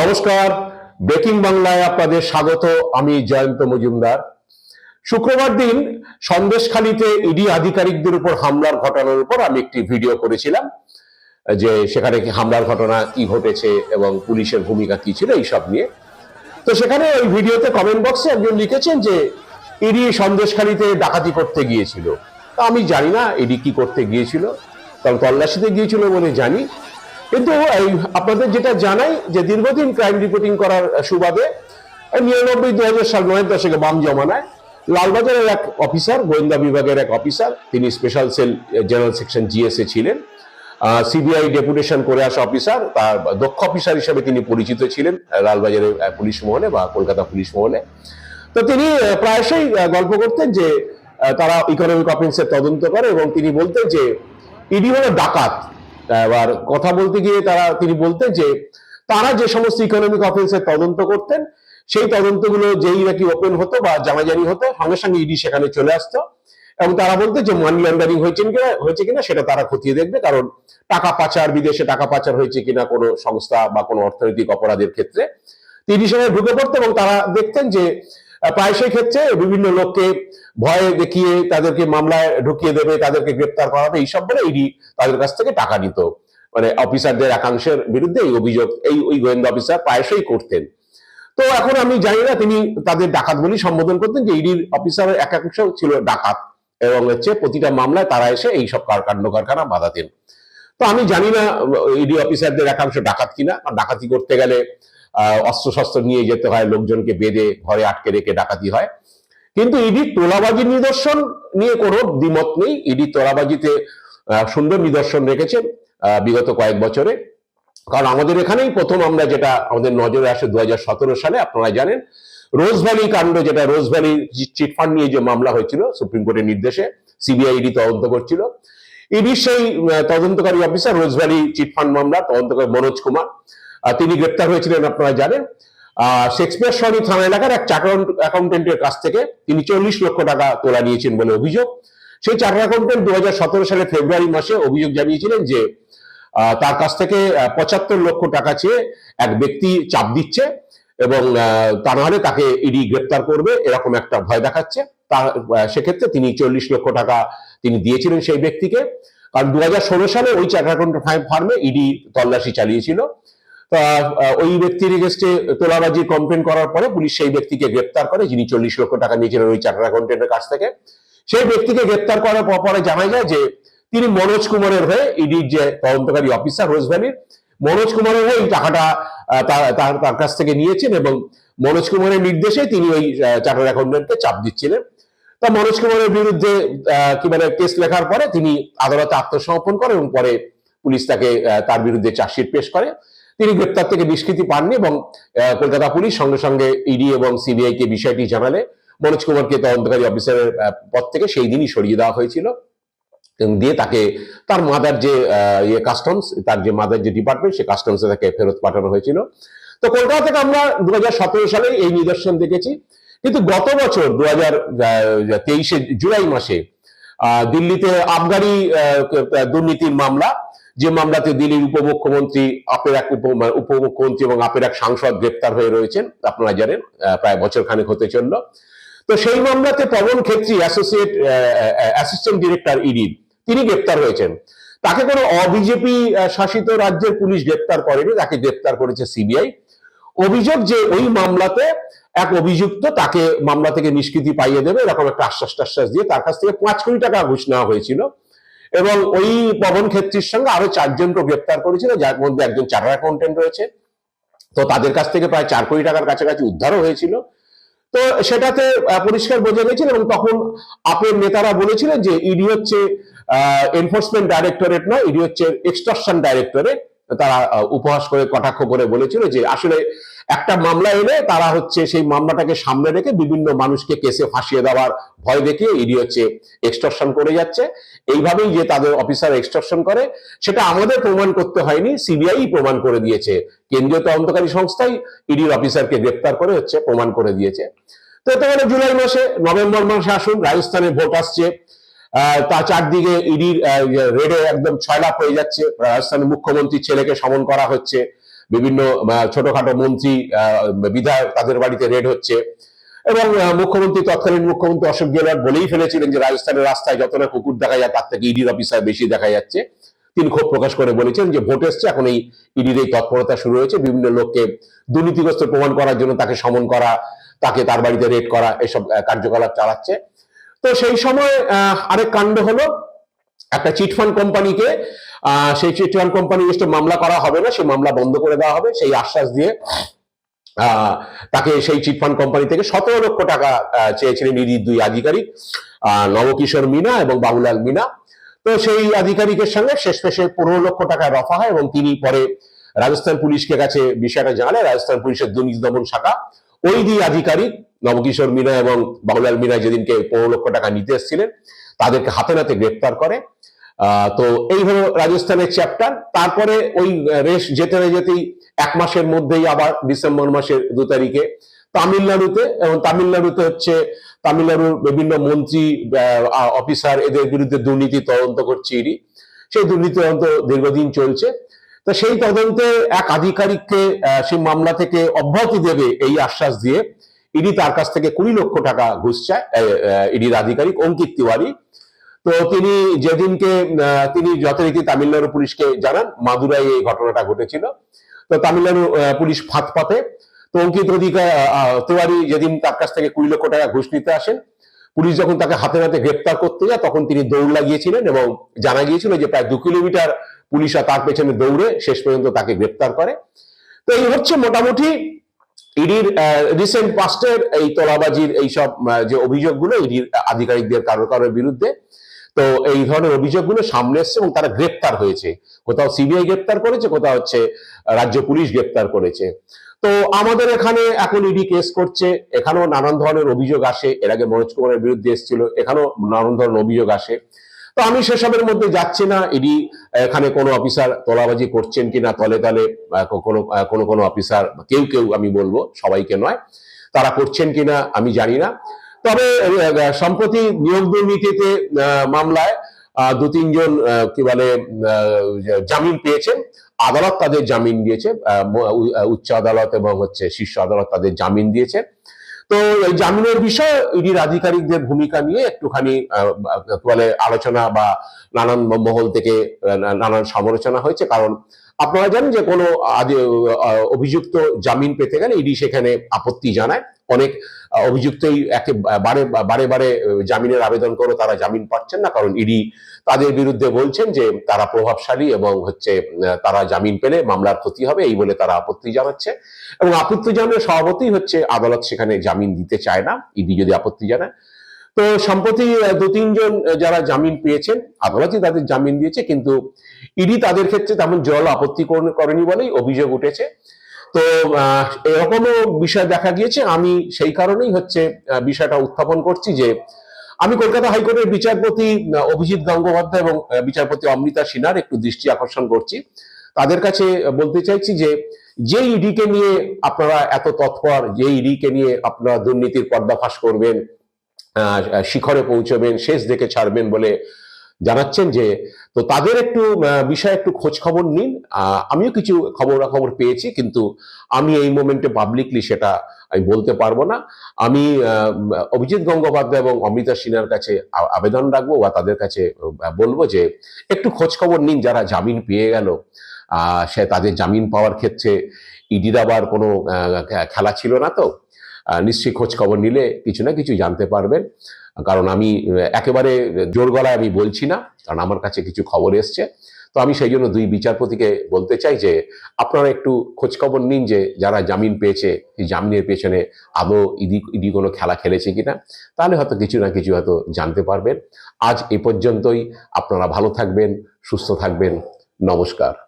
নমস্কার। ব্রেকিং বাংলায় আপনাদের স্বাগত। আমি জয়ন্ত মজুমদার। শুক্রবার দিন সন্দেশখালীতে ইডি আধিকারিকদের উপর হামলার ঘটনার উপর আমি একটি ভিডিও করেছিলাম, যে সেখানে কি হামলার ঘটনা কি ঘটেছে এবং পুলিশের ভূমিকা কি ছিল এইসব নিয়ে। তো সেখানে ওই ভিডিওতে কমেন্ট বক্সে একজন লিখেছেন যে, ইডি সন্দেশখালীতে ডাকাতি করতে গিয়েছিল। আমি জানি না, ইডি কি করতে গিয়েছিল, কারণ তল্লাশিতে গিয়েছিল বলে জানি। কিন্তু আপনাদের যেটা জানাই যে দীর্ঘদিন ক্রাইম রিপোর্টিং করার সুবাদে নিরানব্বই দু হাজার সাল নয়ের দশকে বাম জমানায় লালবাজারের এক অফিসার গোয়েন্দা বিভাগের এক অফিসার তিনি special cell general section GSA ছিলেন। সিবিআই ডেপুটেশন করে আসা অফিসার তার দক্ষ অফিসার হিসেবে তিনি পরিচিত ছিলেন লালবাজারের পুলিশ মহলে বা কলকাতা পুলিশ মহলে। তো তিনি প্রায়শই গল্প করতেন যে তারা ইকোনমিক অফেন্সের তদন্ত করে এবং তিনি বলতেন যে, ইডি হলো ডাকাত। এবার কথা বলতে গিয়ে তারা, তিনি বলতেন যে তারা যে সমস্ত ইকোনমিক অফেন্সের তদন্ত করতেন, সেই তদন্তগুলো যেই নাকি ওপেন হতো বা জানাজানি হতো, সঙ্গে সঙ্গে ইডি সেখানে চলে আসতো। এবং তারা বলতে যে মানি লন্ডারিং হয়েছে কিনা হয়েছে কিনা সেটা তারা খতিয়ে দেখবে, কারণ টাকা পাচার, বিদেশে টাকা পাচার হয়েছে কিনা কোনো সংস্থা বা কোনো অর্থনৈতিক অপরাধের ক্ষেত্রে। তিনি সেখানে ঢুকে পড়তো এবং তারা দেখতেন যে আহ, প্রায়শই ক্ষেত্রে বিভিন্ন লোককে ভয়ে দেখিয়ে তাদেরকে মামলায় ঢুকিয়ে দেবে তাদেরকে গ্রেপ্তার করাবে এইসব বলে ইডি তাদের কাছ থেকে টাকা নিত। মানে অফিসারদের একাংশের বিরুদ্ধে এই অভিযোগ এই ওই গোয়েন্দা অফিসার প্রায়শই করতেন। তো এখন আমি জানি না তিনি তাদের ডাকাত বলেই সম্বোধন করতেন যে ইডির অফিসারের একাংশ ছিল ডাকাত এবং হচ্ছে প্রতিটা মামলায় তারা এসে এই সব কাণ্ড কারখানা বাধাতেন। তো আমি জানি না ইডি অফিসারদের একাংশ ডাকাত কিনা ডাকাতি করতে গেলে আহ, অস্ত্র শস্ত্র নিয়ে যেতে হয় লোকজনকে বেঁধে ঘরে আটকে রেখে ডাকাতি হয়। কিন্তু ইডি তোলাবাজি নিদর্শন নিয়ে কোনো দ্বিমত নেই। ইডি তোলাবাজিতে সুন্দর নিদর্শন রেখেছেন আহ, বিগত কয়েক বছরে। কারণ আমাদের এখানেই প্রথম আমরা যেটা আমাদের নজরে আসে দুহাজার সতেরো সালে আপনারা জানেন রোজ ভ্যালি কাণ্ড যেটা রোজ ভ্যালি চিটফান্ড নিয়ে যে মামলা হয়েছিল সুপ্রিম কোর্টের নির্দেশে সিবিআই ইডি তদন্ত করছিল। ইডির সেই তদন্তকারী অফিসার রোজ ভ্যালি চিটফান্ড মামলা তদন্তকারী মনোজ কুমার। তিনি গ্রেপ্তার হয়েছিলেন আপনারা জানেন। শেক্সপিয়ার সরণি থানা এলাকার এক চার্টার অ্যাকাউন্টেন্টের কাছ থেকে তিনি চল্লিশ লক্ষ টাকা তোলা নিয়েছেন বলে অভিযোগ। সেই চার্টার অ্যাকাউন্টেন্ট দু সালে ফেব্রুয়ারি মাসে অভিযোগ জানিয়েছিলেন যে তার কাছ থেকে পঁচাত্তর লক্ষ টাকা চেয়ে এক ব্যক্তি চাপ দিচ্ছে এবং তা নাহলে তাকে ইডি গ্রেপ্তার করবে এরকম একটা ভয় দেখাচ্ছে। আহ, সেক্ষেত্রে তিনি চল্লিশ লক্ষ টাকা তিনি দিয়েছিলেন সেই ব্যক্তিকে। কারণ দু হাজার ষোলো সালে ওই চার্টার অ্যাকাউন্ট ফার্মে ইডি তল্লাশি চালিয়েছিল। তা ওই ব্যক্তির এগেস্টে তোলাবাজি কমপ্লেন করার পরে পুলিশ সেই ব্যক্তিকে গ্রেপ্তার করে, যিনি চল্লিশ লক্ষ টাকা নিয়েছিলেন ওই চার্টার অ্যাকাউন্টেন্টের কাছ থেকে। সেই ব্যক্তিকে গ্রেপ্তার করার পর জানা যায় যে তিনি মনোজ কুমারের হয়ে ইডির যে তদন্তকারী অফিসার রোজ ভ্যালির মনোজ কুমারের হয়ে এই টাকাটা তার কাছ থেকে নিয়েছেন এবং মনোজ কুমারের নির্দেশে তিনি ওই চার্টার অ্যাকাউন্টেন্টকে চাপ দিচ্ছিলেন। তা মনোজ কুমারের বিরুদ্ধে কি মানে কেস লেখার পরে তিনি আদালতে আত্মসমর্পণ করেন এবং পরে পুলিশ তাকে তার বিরুদ্ধে চার্জশিট পেশ করে। তিনি গ্রেপ্তার থেকে নিষ্কৃতি পাননি এবং কলকাতা পুলিশ সঙ্গে সঙ্গে ইডি এবং সিবিআই কে বিষয়টি জানালে। মনোজ কুমারকে তদন্তকারী অফিসারের পদ থেকে সেই দিনই সরিয়ে দেওয়া হয়েছিল। দিয়ে তাকে, তার মাদার যে ইয়ে কাস্টমস তার যে মাদার যে ডিপার্টমেন্ট সে কাস্টমসে তাকে ফেরত পাঠানো হয়েছিল। তো কলকাতা থেকে আমরা দু হাজার সতেরো সালে এই নিদর্শন দেখেছি। কিন্তু গত বছর দু হাজার জুলাই মাসে দিল্লিতে আবগারি দুর্নীতির মামলা যে মামলাতে দিল্লির উপমুখ্যমন্ত্রী, আপের এক মানে উপমুখ্যমন্ত্রী এবং আপের এক সাংসদ গ্রেপ্তার হয়ে রয়েছেন, আপনারা জানেন প্রায় বছর খানেক হতে চলল। তো সেই মামলাতে Pawan Khetri associate assistant director ইডির তিনি গ্রেপ্তার হয়েছেন। তাকে কোনো অবিজেপি শাসিত রাজ্যের পুলিশ গ্রেপ্তার করেনি, তাকে গ্রেপ্তার করেছে সিবিআই অভিযোগ যে ওই মামলাতে এক অভিযুক্ত তাকে মামলা থেকে নিষ্কৃতি পাইয়ে দেবে, এরকম একটা আশ্বাস টাশ্বাস দিয়ে তার কাছ থেকে পাঁচ কোটি টাকা ঘুষ নেওয়া হয়েছিল। এবং ওই পবন ক্ষেত্রীর সঙ্গে আরও চারজনকে গ্রেপ্তার করেছিল, যার মধ্যে একজন চার্টার অ্যাকাউন্টেন্ট রয়েছে। তো তাদের কাছ থেকে প্রায় চার কোটি টাকার কাছাকাছি উদ্ধারও হয়েছিল। তো সেটাতে পরিষ্কার বোঝা গেছিল এবং তখন আপের নেতারা বলেছিলেন যে, ইডি হচ্ছে এনফোর্সমেন্ট ডাইরেক্টরেট নয়, ইডি হচ্ছে এক্সট্রাকশন ডাইরেক্টরেট তারা উপহাস করে কটাক্ষ করে বলেছিল যে আসলে একটা মামলা এলে তারা হচ্ছে সেই মামলাটাকে সামনে রেখে বিভিন্ন মানুষকে কেসে ফাঁসিয়ে দেওয়ার ভয় দেখিয়ে ইডি হচ্ছে এক্সটর্শন করে যাচ্ছে। এইভাবেই যে তাদের অফিসার এক্সটর্শন করে, সেটা আমাদের প্রমাণ করতে হয়নি সিবিআই প্রমাণ করে দিয়েছে। কেন্দ্রীয় তদন্তকারী সংস্থাই ইডির অফিসারকে গ্রেপ্তার করে হচ্ছে প্রমাণ করে দিয়েছে। তো গেলে জুলাই মাসে নভেম্বর মাসে আসুন, রাজস্থানে ভোট আসছে। তা চারদিকে ইডির রেডে একদম ছয়লাভ হয়ে যাচ্ছে। রাজস্থানের মুখ্যমন্ত্রীর ছেলেকে সমন করা হচ্ছে। বিভিন্ন ছোটখাটো মন্ত্রী বিধায়ক তাদের বাড়িতে রেড হচ্ছে। এবং মুখ্যমন্ত্রী, তৎকালীন মুখ্যমন্ত্রী অশোক গেহলট বলেই ফেলেছিলেন যে রাজস্থানের রাস্তায় যত না কুকুর দেখা যায়, তার থেকে ইডির অফিসার বেশি দেখা যাচ্ছে। তিনি ক্ষোভ প্রকাশ করে বলেছেন যে ভোট এসছে, এখন এই ইডির এই তৎপরতা শুরু হয়েছে। বিভিন্ন লোককে দুর্নীতিগ্রস্ত প্রমাণ করার জন্য তাকে সমন করা, তাকে তার বাড়িতে রেড করা, এসব কার্যকলাপ চালাচ্ছে। তো সেই সময় আরেক কাণ্ড হলো একটা চিটফান্ড কোম্পানিকে সেই চিটফান্ড কোম্পানি মামলা করা হবে না, সেই মামলা বন্ধ করে দেওয়া হবে, সেই আশ্বাস দিয়ে তাকে সেই চিটফান্ড কোম্পানি থেকে সতেরো লক্ষ টাকা চেয়েছিলেন ইডির দুই আধিকারিক নবকিশোর মিনা এবং বাবুলাল মিনা। তো সেই আধিকারিকের সঙ্গে শেষ পেশে পনেরো লক্ষ টাকা রফা হয় এবং তিনি পরে রাজস্থান পুলিশকে কাছে বিষয়টা জানালে, রাজস্থান পুলিশের দুর্নীতি দমন শাখা, ওই দুই আধিকারিক নবকিশোর মিনা এবং বাবুলাল মিনা যেদিনকে পনেরো লক্ষ টাকা নিতে এসেছিলেন, তাদেরকে হাতে নাতে গ্রেপ্তার করে। তো এই হলো রাজস্থানের চ্যাপ্টার তারপরে ওই রেশ যেতে যেতেই এক মাসের মধ্যেই আবার ডিসেম্বর মাসের দু তারিখে তামিলনাড়ুতে, এবং তামিলনাড়ুতে হচ্ছে, তামিলনাড়ুর বিভিন্ন মন্ত্রী অফিসার এদের বিরুদ্ধে দুর্নীতি তদন্ত করছে ইডি। সেই দুর্নীতি তদন্ত দীর্ঘদিন চলছে। তো সেই তদন্তে এক আধিকারিককে সেই মামলা থেকে অব্যাহতি দেবে এই আশ্বাস দিয়ে ইডি তার কাছ থেকে কুড়ি লক্ষ টাকা ঘুষ চায় ইডির আধিকারিক অঙ্কিত তিওয়ারি। তো তিনি যেদিনকে তিনি যথারীতি তামিলনাড়ু পুলিশকে জানান মাদুরাই এই ঘটনাটা ঘটেছিল। তো তামিলনাড়ু পুলিশ ফাঁদ পাতে। তো অঙ্কিত অধিকার তিওয়ারি যেদিন তার কাছ থেকে কুড়ি লক্ষ টাকা ঘুষ নিতে আসেন, পুলিশ যখন তাকে হাতে হাতে গ্রেপ্তার করতে যায়, তখন তিনি দৌড় লাগিয়েছিলেন এবং জানা গিয়েছিল যে প্রায় দু কিলোমিটার পুলিশরা তার পেছনে দৌড়ে শেষ পর্যন্ত তাকে গ্রেপ্তার করে। তো এই হচ্ছে মোটামুটি ইডির রিসেন্ট পাস্টের এই তোলাবাজির এইসব যে অভিযোগগুলো ইডির আধিকারিকদের কারও কারোর বিরুদ্ধে, তো এই ধরনের অভিযোগগুলো সামনে এসছে এবং তারা গ্রেপ্তার হয়েছে। কোথাও সিবিআই গ্রেপ্তার করেছে, কোথাও হচ্ছে রাজ্য পুলিশ গ্রেপ্তার করেছে। তো আমাদের এখানে এখন ইডি কেস করছে, এখানেও নানান ধরনের অভিযোগ আসে, এর আগে মনোজ কুমারের বিরুদ্ধে এসেছিল, এখানেও নানান ধরনের অভিযোগ আসে। তো আমি সেসবের মধ্যে যাচ্ছি না। ইডি এখানে কোনো অফিসার তোলাবাজি করছেন কিনা, তলে তলে কোনো কোনো কোনো অফিসার, কেউ কেউ আমি বলব, সবাইকে নয়, তারা করছেন কিনা আমি জানি না। তবে সম্প্রতি নিয়োগ দুর্নীতিতে মামলায় দু, তিনজন কি বলে জামিন পেয়েছেন। আদালত তাদের জামিন দিয়েছে উচ্চ আদালত এবং হচ্ছে শীর্ষ আদালত তাদের জামিন দিয়েছে। তো এই জামিনের বিষয়ে ইডির আধিকারিকদের ভূমিকা নিয়ে একটুখানি বলে আলোচনা বা নানান মহল থেকে নানান সমালোচনা হয়েছে। কারণ আপনারা জানেন যে কোনো অভিযুক্ত জামিন পেতে গেলে ইডি সেখানে আপত্তি জানায়। অনেক অভিযুক্তই একে বারে বারে বারে জামিনের আবেদন করে তারা জামিন পাচ্ছেন না। কারণ ইডি তাদের বিরুদ্ধে বলছেন যে তারা প্রভাবশালী এবং হচ্ছে তারা জামিন পেলে মামলার ক্ষতি হবে এই বলে তারা আপত্তি জানাচ্ছে। এবং আপত্তি জানানোর স্বভাবতই হচ্ছে আদালত সেখানে জামিন দিতে চায় না। ইডি যদি আপত্তি জানায় তো সম্প্রতি দু তিনজন যারা জামিন পেয়েছেন, আদালতই তাদের জামিন দিয়েছে, কিন্তু ইডি তাদের ক্ষেত্রে তেমন জল আপত্তি করেনি বলেই অভিযোগ উঠেছে। তো এরকমও বিষয় দেখা গিয়েছে। আমি সেই কারণেই হচ্ছে বিষয়টা উত্থাপন করছি যে, আমি কলকাতা হাইকোর্টের বিচারপতি অভিজিৎ গঙ্গোপাধ্যায় এবং বিচারপতি অমৃতা সিনহার একটু দৃষ্টি আকর্ষণ করছি। তাদের কাছে বলতে চাইছি যে যে ইডিকে নিয়ে আপনারা এত তৎপর, যে ইডিকে নিয়ে আপনারা দুর্নীতির পর্দাফাশ করবেন শিখরে পৌঁছবেন, শেষ দেখে ছাড়বেন বলে জানাচ্ছেন যে, তো তাদের একটু বিষয়ে একটু খোঁজ খবর নিন। আমিও কিছু খবর খবর পেয়েছি, কিন্তু আমি এই মোমেন্টে পাবলিকলি সেটা আমি বলতে পারব না। আমি অভিজিৎ গঙ্গোপাধ্যায় এবং অমৃতা সিনহার কাছে আবেদন রাখব বা তাদের কাছে বলব যে, একটু খোঁজ খবর নিন যারা জামিন পেয়ে গেল। সে তাদের জামিন পাওয়ার ক্ষেত্রে ইডির আবার কোনো খেলা ছিল না তো। নিশ্চয়ই খোঁজ খবর নিলে কিছু না কিছু জানতে পারবেন। কারণ আমি একেবারে জোর গলায় আমি বলছি না, কারণ আমার কাছে কিছু খবর এসছে। তো আমি সেই জন্য দুই বিচারপতিকে বলতে চাই যে, আপনারা একটু খোঁজখবর নিন যে, যারা জামিন পেয়েছে জামিনের পেছনে আদৌ ইডি ইডি কোনো খেলা খেলেছে কিনা। তাহলে হয়তো কিছু না কিছু হয়তো জানতে পারবেন। আজ এ পর্যন্তই। আপনারা ভালো থাকবেন, সুস্থ থাকবেন। নমস্কার।